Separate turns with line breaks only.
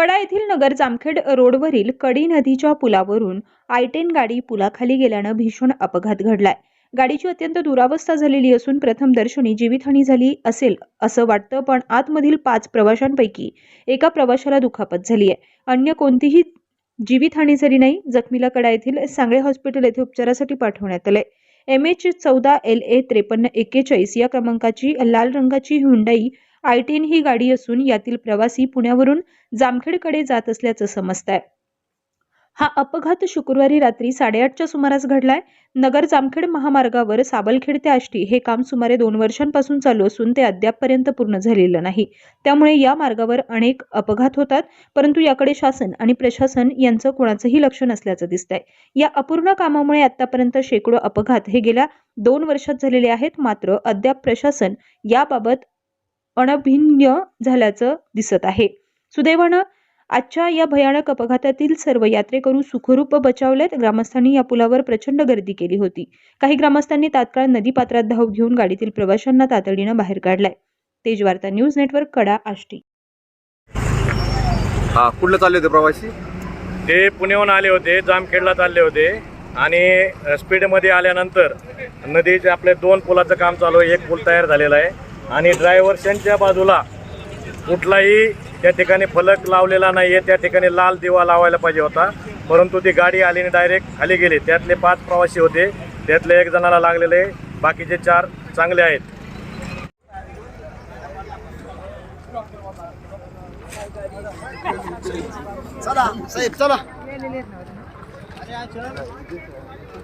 कडा येथील नगर जामखेड रोडवरील कडी नदीच्या पुलावरून आय टेन गाडी पुलाखाली गेल्यानं भीषण अपघात घडलाय. गाडीची अत्यंत दुरावस्था झालेली असून प्रथम दर्शनी जीवितहानी झाली असेल असं वाटतं पण आतमधील पाच प्रवाशांपैकी एका प्रवाशाला दुखापत झाली आहे अन्य कोणतीही जीवितहानी झाली नाही. जखमीला कडा येथील सांगळे हॉस्पिटल येथे उपचारासाठी पाठवण्यात आले एम एच चौदा एल ए त्रेपन्न एक्केचाळीस या क्रमांकाची लाल रंगाची हुंडाई आय टेन ही गाडी असून यातील प्रवासी पुण्यावरून जामखेडकडे जात असल्याचं समजत आहे. हा अपघात शुक्रवारी रात्री साडेआठच्या सुमारास घडलाय. नगर जामखेड महामार्गावर साबलखेड ते आष्टी हे काम सुमारे दोन वर्षांपासून चालू असून ते अद्यापपर्यंत पूर्ण झालेलं नाही. त्यामुळे या मार्गावर अनेक अपघात होतात परंतु याकडे शासन आणि प्रशासन यांचं कोणाचंही लक्ष नसल्याचं दिसतंय. या अपूर्ण कामामुळे आतापर्यंत शेकडो अपघात हे गेल्या दोन वर्षात झालेले आहेत मात्र अद्याप प्रशासन याबाबत अनभिज्ञ झाल्याचं दिसत आहे. सुदैवानं आजच्या या भयानक अपघातातील सर्व यात्रेकरू सुखरूप बचावलेत. ग्रामस्थांनी या पुलावर प्रचंड गर्दी केली होती. काही ग्रामस्थांनी तात्काळ नदीपात्रात धाव घेऊन गाडीतील प्रवाशांना तातडीनं बाहेर काढलाय. तेज वार्ता न्यूज नेटवर्क कडा आष्टी.
हा कुठलं चालले होते प्रवासी?
ते पुण्याहून आले होते जामखेडला चालले होते. आणि स्पीडमध्ये आल्यानंतर नदीचे आपले दोन पुलाचं काम चालू आहे. एक पूल तयार झालेला आहे. आणि ड्रायव्हर्सच्या बाजूला कुठलाही त्या ठिकाणी फलक लावलेला नाही आहे त्या ठिकाणी लाल दिवा लावायला पाहिजे होता. परंतु ती गाडी आली आणि डायरेक्ट खाली गेली. त्यातले पाच प्रवासी होते. त्यातले एक जणाला लागलेले बाकीचे चार चांगले आहेत.
चला साहेब चला.